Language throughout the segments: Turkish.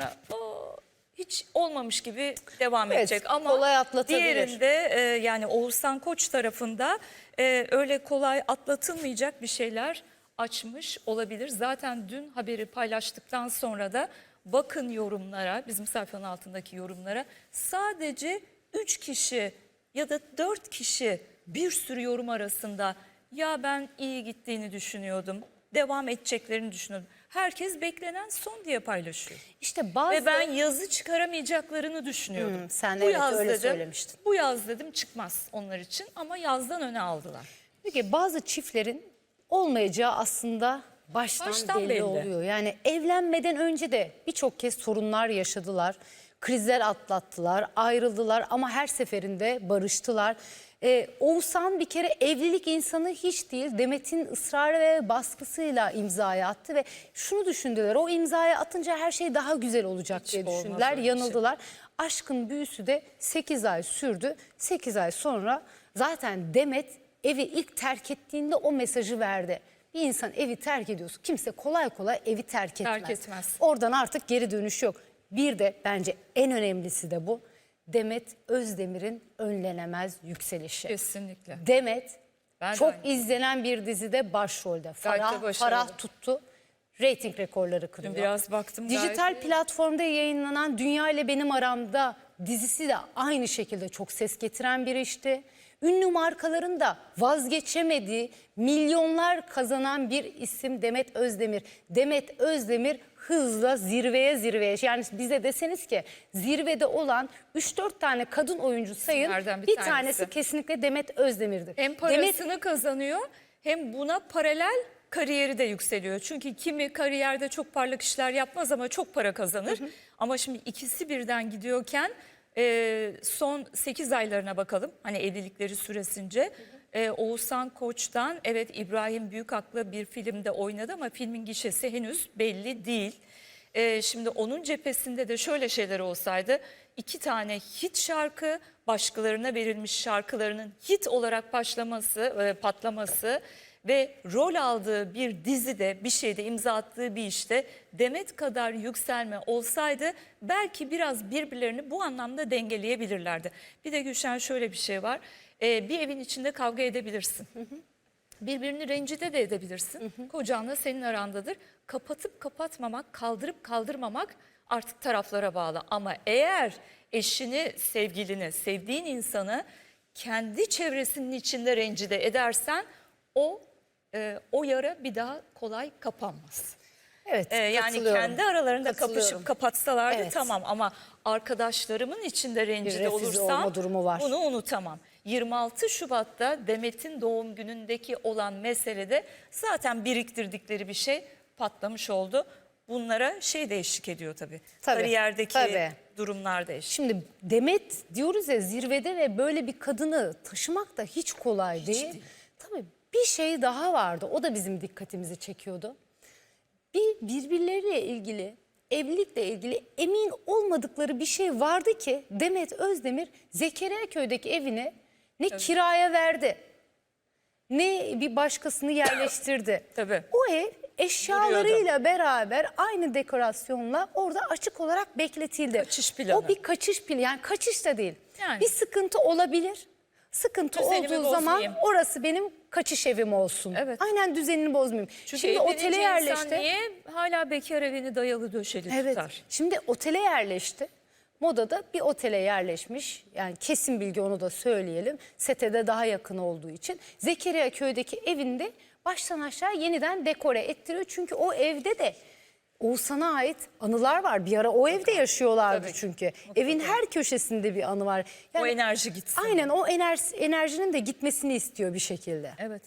sonra o hiç olmamış gibi devam Evet, edecek. Ama kolay atlatabilir. diğerinde e, yani Oğuzhan Koç tarafında e, öyle kolay atlatılmayacak bir şeyler açmış olabilir. Zaten dün haberi paylaştıktan sonra da bakın yorumlara, bizim sayfanın altındaki yorumlara sadece 3 kişi ya da 4 kişi bir sürü yorum arasında ya ben iyi gittiğini düşünüyordum, devam edeceklerini düşünüyordum. Herkes beklenen son diye paylaşıyor. İşte bazı Ve ben yazı çıkaramayacaklarını düşünüyordum. Hmm, sen evet, öyle söylemiştin. Bu yaz dedim çıkmaz onlar için ama yazdan öne aldılar. Peki bazı çiftlerin olmayacağı aslında baştan, Baştan belli, belli. oluyor. Yani evlenmeden önce de birçok kez sorunlar yaşadılar. Krizler atlattılar, ayrıldılar ama her seferinde barıştılar. Ee, Oğuzhan bir kere evlilik insanı hiç değil. Demet'in ısrarı ve baskısıyla imzaya attı ve şunu düşündüler. O imzaya atınca her şey daha güzel olacak Hiç diye düşündüler. şey. Yanıldılar. Aşkın büyüsü de 8 ay sürdü. 8 ay sonra zaten Demet evi ilk terk ettiğinde o mesajı verdi. Bir insan evi terk ediyorsa kimse kolay kolay evi terk etmez. Terk etmez. Oradan artık geri dönüş yok. Bir de bence en önemlisi de bu. Demet Özdemir'in önlenemez yükselişi. Kesinlikle. Demet Ben çok aynı. izlenen bir dizide başrolde. Gayet de Farah. Farah tuttu. Rating rekorları kırıyor. Biraz baktım gayet Dijital iyi. platformda yayınlanan Dünya ile Benim Aramda dizisi de aynı şekilde çok ses getiren bir işti. Ünlü markaların da vazgeçemediği milyonlar kazanan bir isim Demet Özdemir. Demet Özdemir hızla zirveye zirveye yani bize deseniz ki zirvede olan 3-4 tane kadın oyuncu sayın İsimlerden bir bir, tanesi. tanesi kesinlikle Demet Özdemir'dir. Hem Demet parasını kazanıyor hem buna paralel kariyeri de yükseliyor. Çünkü kimi kariyerde çok parlak işler yapmaz ama çok para kazanır. Ama şimdi ikisi birden gidiyorken e, son 8 aylarına bakalım. Hani evlilikleri süresince. E, Oğuzhan Koç'tan evet İbrahim Büyükak'la bir filmde oynadı ama filmin gişesi henüz belli değil. Ee, şimdi onun cephesinde de şöyle şeyler olsaydı iki tane hit şarkı başkalarına verilmiş şarkılarının hit olarak başlaması, e, patlaması ve rol aldığı bir dizide bir şeyde imza attığı bir işte Demet kadar yükselme olsaydı belki biraz birbirlerini bu anlamda dengeleyebilirlerdi. Bir de Gülşen şöyle bir şey var Ee, bir evin içinde kavga edebilirsin. Birbirini rencide de edebilirsin. Kocanla senin arandadır. Kapatıp kapatmamak, kaldırıp kaldırmamak artık taraflara bağlı. Ama eğer eşini, sevgilini, sevdiğin insanı kendi çevresinin içinde rencide edersen o e, o yara bir daha kolay kapanmaz. evet, E, yani kendi aralarında kapışıp kapatsalardı Evet. tamam ama arkadaşlarımın içinde rencide olursam durumu var. bunu unutamam. 26 Şubat'ta Demet'in doğum günündeki olan meselede zaten biriktirdikleri bir şey patlamış oldu. Bunlara şey de eşlik ediyor tabii. Tabii, Kariyerdeki tabii. durumlar da eşlik. Şimdi Demet diyoruz ya zirvede ve böyle bir kadını taşımak da hiç kolay değil. değil. Bir şey daha vardı. O da bizim dikkatimizi çekiyordu. Bir birbirleriyle ilgili, evlilikle ilgili emin olmadıkları bir şey vardı ki Demet Özdemir Zekeriya köydeki evini ne kiraya verdi, ne bir başkasını yerleştirdi. Tabii. O ev eşyalarıyla beraber aynı dekorasyonla orada açık olarak bekletildi. Kaçış planı. O bir kaçış planı yani kaçış da değil. Yani. Bir sıkıntı olabilir. Sıkıntı Düzenimi olduğu zaman bozmayayım. orası benim kaçış evim olsun. Evet. Aynen düzenini bozmayayım. Çünkü Şimdi otele yerleşti. niye hala bekar evini dayalı döşeli Evet. tutar? Şimdi otele yerleşti. Moda'da bir otele yerleşmiş. Yani kesin bilgi onu da söyleyelim. Sete daha yakın olduğu için. Zekeriya köydeki evinde baştan aşağı yeniden dekore ettiriyor. Çünkü o evde de Oğuzhan'a ait anılar var. Bir ara o evde yaşıyorlardı Tabii. çünkü. Evin her köşesinde bir anı var. o Yani enerji gitsin. Aynen o enerji, enerjinin de gitmesini istiyor bir şekilde. Evet.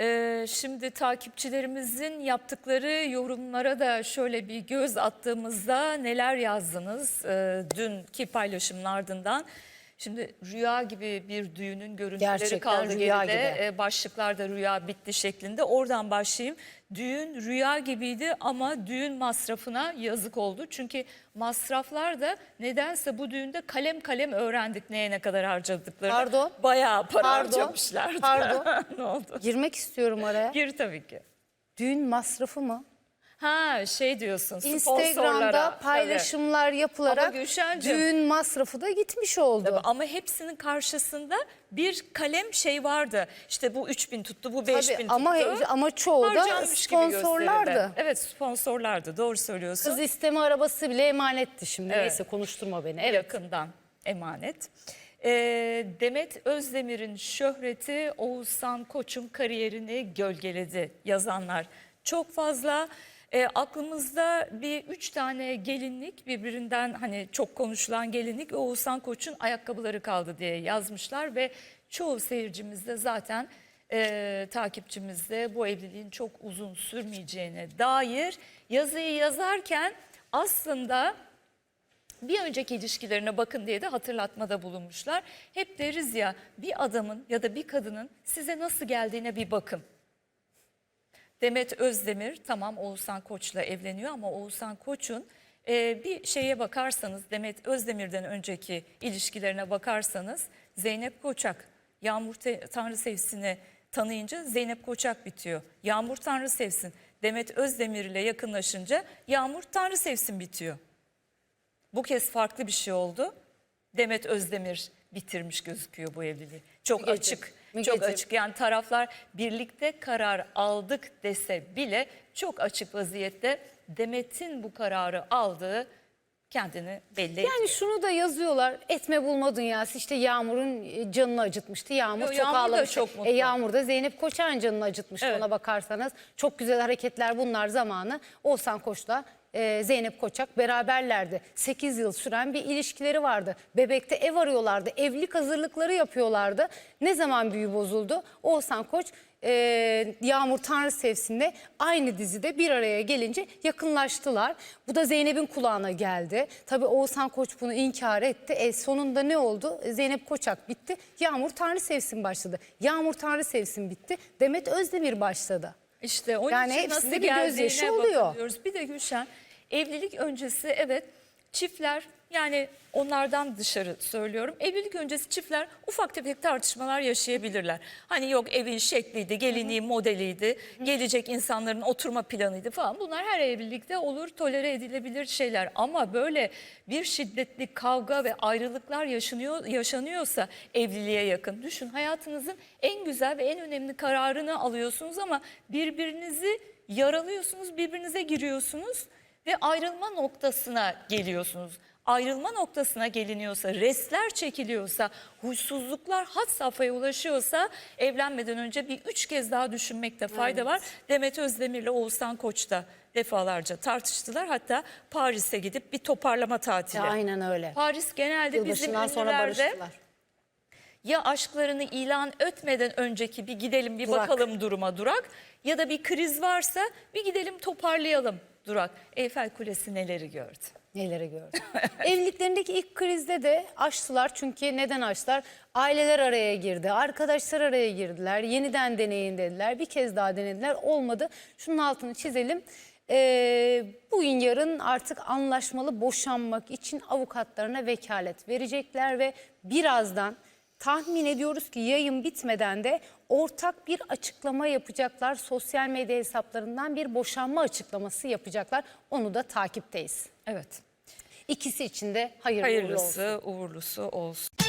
Ee, şimdi takipçilerimizin yaptıkları yorumlara da şöyle bir göz attığımızda neler yazdınız e, dünkü paylaşımın ardından. Şimdi rüya gibi bir düğünün görüntüleri Gerçekten kaldı rüya geride. gibi. E, başlıklarda rüya bitti şeklinde. Oradan başlayayım. Düğün rüya gibiydi ama düğün masrafına yazık oldu. Çünkü masraflar da nedense bu düğünde kalem kalem öğrendik neye ne kadar harcadıklarını. Pardon? Bayağı para Pardon? harcamışlardı. Pardon? ne oldu? Girmek istiyorum araya. Gir tabii ki. Düğün masrafı mı? Ha şey diyorsun Instagram'da sponsorlara. paylaşımlar Ama yapılarak Gülşen'cim- düğün masrafı da gitmiş oldu. Tabii, Ama hepsinin karşısında bir kalem şey vardı. İşte bu 3000 tuttu, bu 5000 tuttu. ama ama çoğu da Harcanmış gibi sponsorlardı. gösterildi. Evet sponsorlardı doğru söylüyorsun. Kız isteme arabası bile emanetti şimdi. Neyse konuşturma beni. Evet. yakından emanet. Ee, Demet Özdemir'in şöhreti Oğuzhan Koç'un kariyerini gölgeledi yazanlar. Çok fazla Ee, aklımızda bir üç tane gelinlik birbirinden hani çok konuşulan gelinlik Oğuzhan Koç'un ayakkabıları kaldı diye yazmışlar ve çoğu seyircimiz de zaten e, takipçimiz de bu evliliğin çok uzun sürmeyeceğine dair yazıyı yazarken aslında bir önceki ilişkilerine bakın diye de hatırlatmada bulunmuşlar. Hep deriz ya bir adamın ya da bir kadının size nasıl geldiğine bir bakın. Demet Özdemir tamam Oğuzhan Koç'la evleniyor ama Oğuzhan Koç'un e, bir şeye bakarsanız Demet Özdemir'den önceki ilişkilerine bakarsanız Zeynep Koçak, Yağmur Tanrı Sevsin'i tanıyınca Zeynep Koçak bitiyor. Yağmur Tanrı Sevsin, Demet Özdemir ile yakınlaşınca Yağmur Tanrı Sevsin bitiyor. Bu kez farklı bir şey oldu. Demet Özdemir bitirmiş gözüküyor bu evliliği. Çok Mügeciğim, açık, çok Mügeciğim. açık. Yani taraflar birlikte karar aldık dese bile çok açık vaziyette Demet'in bu kararı aldığı kendini belli ediyor. Yani şunu da yazıyorlar. Etme bulma dünyası işte Yağmur'un e, canını acıtmıştı. Yağmur Yo, çok Yağmur da ağlamıştı. çok mutlu. E, Yağmur da Zeynep Koçak'ın canını acıtmıştı Evet. ona bakarsanız. Çok güzel hareketler bunlar zamanı. Oğuzhan Koç'la e, Zeynep Koçak beraberlerdi. 8 yıl süren bir ilişkileri vardı. Bebekte ev arıyorlardı. Evlilik hazırlıkları yapıyorlardı. Ne zaman büyü bozuldu? Oğuzhan Koç e, Yağmur Tanrı Sevsin'le aynı dizide bir araya gelince yakınlaştılar. Bu da Zeynep'in kulağına geldi. Tabii Oğuzhan Koç bunu inkar etti. E, sonunda ne oldu? Zeynep Koçak bitti. Yağmur Tanrı Sevsin başladı. Yağmur Tanrı Sevsin bitti. Demet Özdemir başladı. İşte onun Yani için hepsinde nasıl bir gözyaşı oluyor. Bir de Gülşen evlilik öncesi evet çiftler yani onlardan dışarı söylüyorum. Evlilik öncesi çiftler ufak tefek tartışmalar yaşayabilirler. Hani yok evin şekliydi, gelinliği modeliydi, gelecek insanların oturma planıydı falan. Bunlar her evlilikte olur, tolere edilebilir şeyler. Ama böyle bir şiddetli kavga ve ayrılıklar yaşanıyor yaşanıyorsa evliliğe yakın. Düşün hayatınızın en güzel ve en önemli kararını alıyorsunuz ama birbirinizi yaralıyorsunuz, birbirinize giriyorsunuz ve ayrılma noktasına geliyorsunuz. Ayrılma noktasına geliniyorsa, restler çekiliyorsa, huysuzluklar had safhaya ulaşıyorsa evlenmeden önce bir üç kez daha düşünmekte fayda var. Demet Özdemir ile Oğuzhan Koç da defalarca tartıştılar. Hatta Paris'e gidip bir toparlama tatili. Ya, aynen öyle. Paris genelde bizim Yılbaşından sonra ünlülerde barıştılar. Ya aşklarını ilan etmeden önceki bir gidelim bir Durak. bakalım duruma durak ya da bir kriz varsa bir gidelim toparlayalım durak. Eyfel Kulesi neleri gördü? Neleri gördüm. Evliliklerindeki ilk krizde de açtılar çünkü neden açtılar? Aileler araya girdi, arkadaşlar araya girdiler, yeniden deneyin dediler, bir kez daha denediler, olmadı. Şunun altını çizelim. Ee, bugün yarın artık anlaşmalı boşanmak için avukatlarına vekalet verecekler ve birazdan tahmin ediyoruz ki yayın bitmeden de ortak bir açıklama yapacaklar. Sosyal medya hesaplarından bir boşanma açıklaması yapacaklar. Onu da takipteyiz. Evet. İkisi için de hayırlı uğurlu olsun. Hayırlısı, uğurlusu olsun.